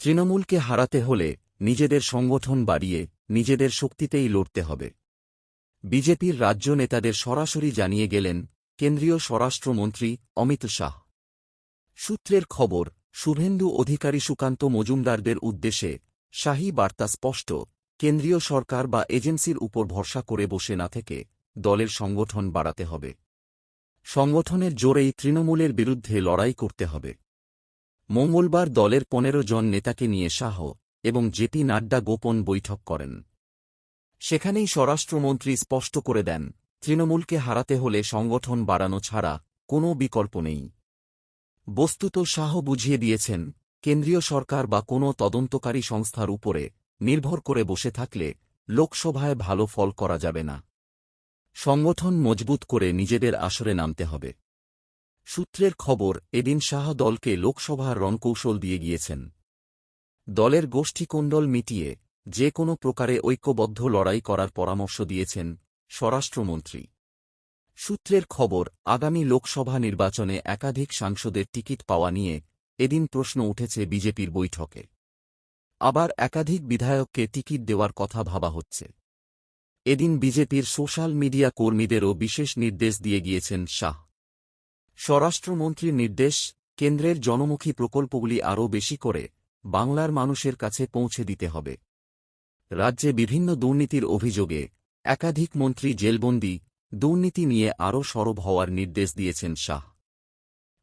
তৃণমূলকে হারাতে হলে নিজেদের সংগঠন বাড়িয়ে নিজেদের শক্তিতেই লড়তে হবে। বিজেপির রাজ্য নেতাদের সরাসরি জানিয়ে গেলেন কেন্দ্রীয় স্বরাষ্ট্রমন্ত্রী অমিত শাহ। সূত্রের খবর, শুভেন্দু অধিকারী সুকান্ত মজুমদারদের উদ্দেশ্যে শাহী বার্তা স্পষ্ট, কেন্দ্রীয় সরকার বা এজেন্সির উপর ভরসা করে বসে না থেকে দলের সংগঠন বাড়াতে হবে। সংগঠনের জোরেই তৃণমূলের বিরুদ্ধে লড়াই করতে হবে। মঙ্গলবার দলের পনেরো জন নেতাকে নিয়ে শাহ এবং জেপি নাড্ডা গোপন বৈঠক করেন। সেখানেই স্বরাষ্ট্রমন্ত্রী স্পষ্ট করে দেন, তৃণমূলকে হারাতে হলে সংগঠন বাড়ানো ছাড়া কোনো বিকল্প নেই। বস্তুত শাহ বুঝিয়ে দিয়েছেন, কেন্দ্রীয় সরকার বা কোনো তদন্তকারী সংস্থার উপরে নির্ভর করে বসে থাকলে লোকসভায় ভালো ফল করা যাবে না। সংগঠন মজবুত করে নিজেদের আসরে নামতে হবে। সূত্রের খবর, এদিন শাহ দলকে লোকসভার রণকৌশল দিয়ে গিয়েছেন। দলের গোষ্ঠীকুণ্ডল মিটিয়ে যে কোনো প্রকারে ঐক্যবদ্ধ লড়াই করার পরামর্শ দিয়েছেন স্বরাষ্ট্রমন্ত্রী। সূত্রের খবর, আগামী লোকসভা নির্বাচনে একাধিক সাংসদের টিকিট পাওয়া নিয়ে এদিন প্রশ্ন উঠেছে বিজেপির বৈঠকে। আবার একাধিক বিধায়ককে টিকিট দেওয়ার কথা ভাবা হচ্ছে। এদিন বিজেপির সোশ্যাল মিডিয়া কর্মীদেরও বিশেষ নির্দেশ দিয়ে গিয়েছেন শাহ। স্বরাষ্ট্রমন্ত্রীর নির্দেশ, কেন্দ্রের জনমুখী প্রকল্পগুলি আরও বেশি করে বাংলার মানুষের কাছে পৌঁছে দিতে হবে। রাজ্যে বিভিন্ন দুর্নীতির অভিযোগে একাধিক মন্ত্রী জেলবন্দি দুর্নীতি নিয়ে আরও সরব হওয়ার নির্দেশ দিয়েছেন শাহ।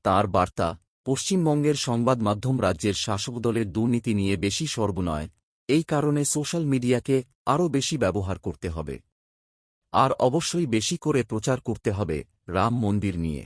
তার বার্তা, পশ্চিমবঙ্গের সংবাদ মাধ্যম রাজ্যের শাসক দলের দুর্নীতি নিয়ে বেশি সর্ব নয় এই কারণে সোশ্যাল মিডিয়াকে আরও বেশি ব্যবহার করতে হবে। আর অবশ্যই বেশি করে প্রচার করতে হবে রাম মন্দির নিয়ে।